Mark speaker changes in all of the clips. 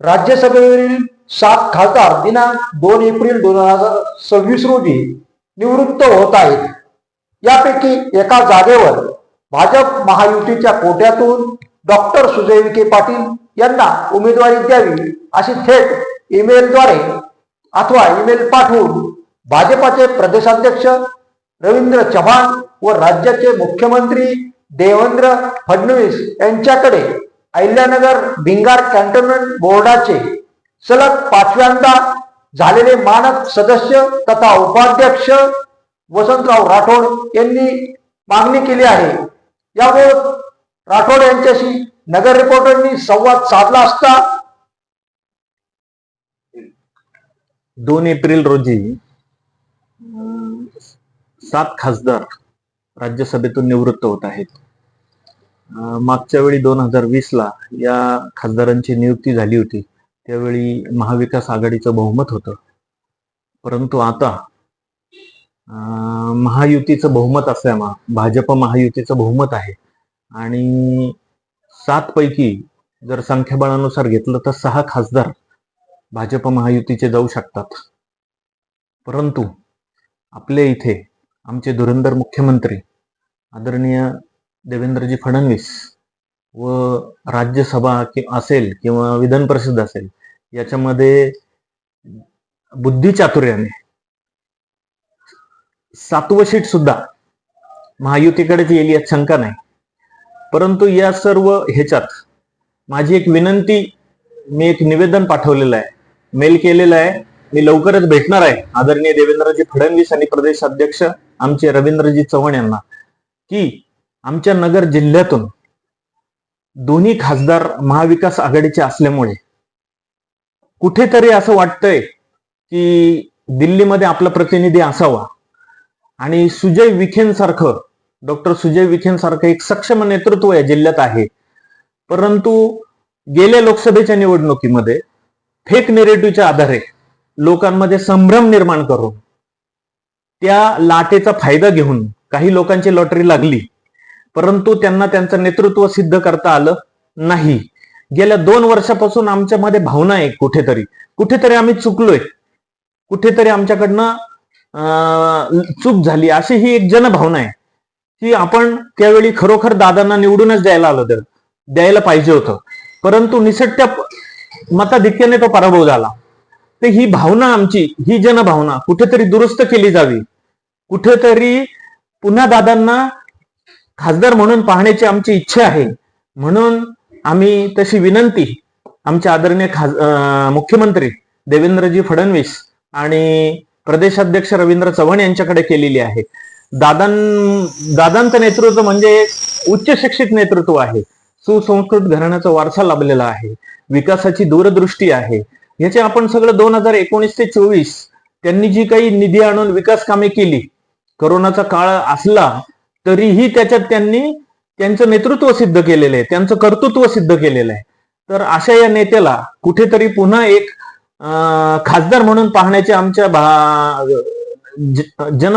Speaker 1: राज्यसभेवरील सात खासदार दिनांक दोन एप्रिल दोन हजार सव्वीस रोजी निवृत्त होत आहेत. यापैकी एका जागेवर भाजप महायुतीच्या कोट्यातून डॉक्टर सुजय विखे पाटील यांना उमेदवारी द्यावी अशी थेट ईमेलद्वारे अथवा ईमेल पाठवून भाजपाचे प्रदेशाध्यक्ष रवींद्र चव्हाण व राज्याचे मुख्यमंत्री देवेंद्र फडणवीस यांच्याकडे अहिल्यानगर भिंगार कॅन्टोन्मेंट बोर्डाचे सलग पाचव्यांदा झालेले मानद सदस्य तथा उपाध्यक्ष वसंतराव राठोड यांनी मागणी केली आहे. यावर राठोड यांच्याशी नगर रिपोर्टरनी संवाद साधला असता
Speaker 2: दोन एप्रिल रोजी सात खासदार राज्यसभेतून निवृत्त होत आहेत. मागच्या वेळी दोन हजार वीस ला या खासदारांची नियुक्ती झाली होती. त्यावेळी महाविकास आघाडीचं बहुमत होतं. परंतु आता महायुतीचं बहुमत असल्यामुळे भाजप महायुतीचं बहुमत आहे. आणि सात पैकी जर संख्याबळानुसार घेतलं तर सहा खासदार भाजप महायुतीचे जाऊ शकतात. परंतु आपल्या इथे आमचे धुरंधर मुख्यमंत्री आदरणीय देवेंद्रजी फडणवीस व राज्यसभा कि- असेल किंवा विधान परिषद असेल याच्यामध्ये बुद्धिचातुर्याने सातवं शीट सुद्धा महायुतीकडेच येईल यात शंका नाही. परंतु या सर्व ह्याच्यात माझी एक विनंती मी एक निवेदन पाठवलेलं आहे. मेल केलेलं आहे. मी लवकरच भेटणार आहे. आदरणीय देवेंद्रजी फडणवीस आणि प्रदेश अध्यक्ष आमचे रवींद्रजी चव्हाण यांना की आमच्या नगर जिल्ह्यातून दोन्ही खासदार महाविकास आघाडीचे असल्यामुळे कुठेतरी असं वाटतंय की दिल्लीमध्ये आपला प्रतिनिधी असावा. आणि सुजय विखेंसारखं डॉक्टर सुजय विखेंसारखं एक सक्षम नेतृत्व या जिल्ह्यात आहे. परंतु गेल्या लोकसभेच्या निवडणुकीमध्ये फेक नेरेटिव्हच्या आधारे लोकांमध्ये संभ्रम निर्माण करून त्या लाटेचा फायदा घेऊन काही लोकांची लॉटरी लागली. परंतु त्यांना त्यांचं नेतृत्व सिद्ध करता आलं नाही. गेल्या दोन वर्षापासून आमच्यामध्ये भावना आहे कुठेतरी. कुठेतरी आम्ही चुकलोय. कुठेतरी आमच्याकडनं अं, चूक झाली अशी ही एक जनभावना आहे. की आपण त्यावेळी खरोखर दादांना निवडूनच द्यायला आलं तर द्यायला पाहिजे होतं. परंतु निसट्या मताधिक्याने तो पराभव झाला. तर ही भावना आमची ही जनभावना कुठेतरी दुरुस्त केली जावी. कुठेतरी पुन्हा दादांना खासदार म्हणून पाहण्याची आमची इच्छा आहे. म्हणून आम्ही तशी विनंती आमचे आदरणीय खास मुख्यमंत्री देवेंद्रजी फडणवीस आणि प्रदेशाध्यक्ष रवींद्र चव्हाण यांच्याकडे केलेली आहे. दादां दादांचं नेतृत्व म्हणजे उच्च शिक्षित नेतृत्व आहे. सुसंस्कृत घराण्याचा वारसा लाभलेला आहे. विकासाची दूरदृष्टी आहे. याचे आपण सगळं दोन हजार एकोणीस ते चोवीस त्यांनी जी काही निधी आणून विकास कामे केली करोनाचा काळ असला तरीही त्याच्यात त्यांनी त्यांचं नेतृत्व सिद्ध केलेलं आहे त्यांचं कर्तृत्व सिद्ध केलेलं आहे. तर अशा या नेत्याला कुठेतरी पुन्हा एक खासदार म्हणून पाहण्याची आमच्या भा जन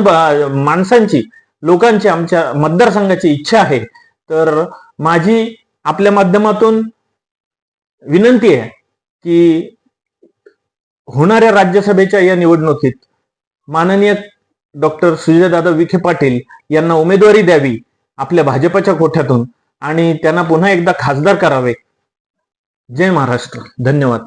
Speaker 2: माणसांची लोकांची आमच्या मतदारसंघाची इच्छा आहे. तर माझी आपल्या माध्यमातून विनंती आहे की होणाऱ्या राज्यसभेच्या या निवडणुकीत माननीय डॉक्टर सुजयदादा विखे पाटील यांना उमेदवारी द्यावी आपल्या भाजपच्या कोठ्यातून आणि त्यांना पुन्हा एकदा खासदार करावे. जय महाराष्ट्र. धन्यवाद.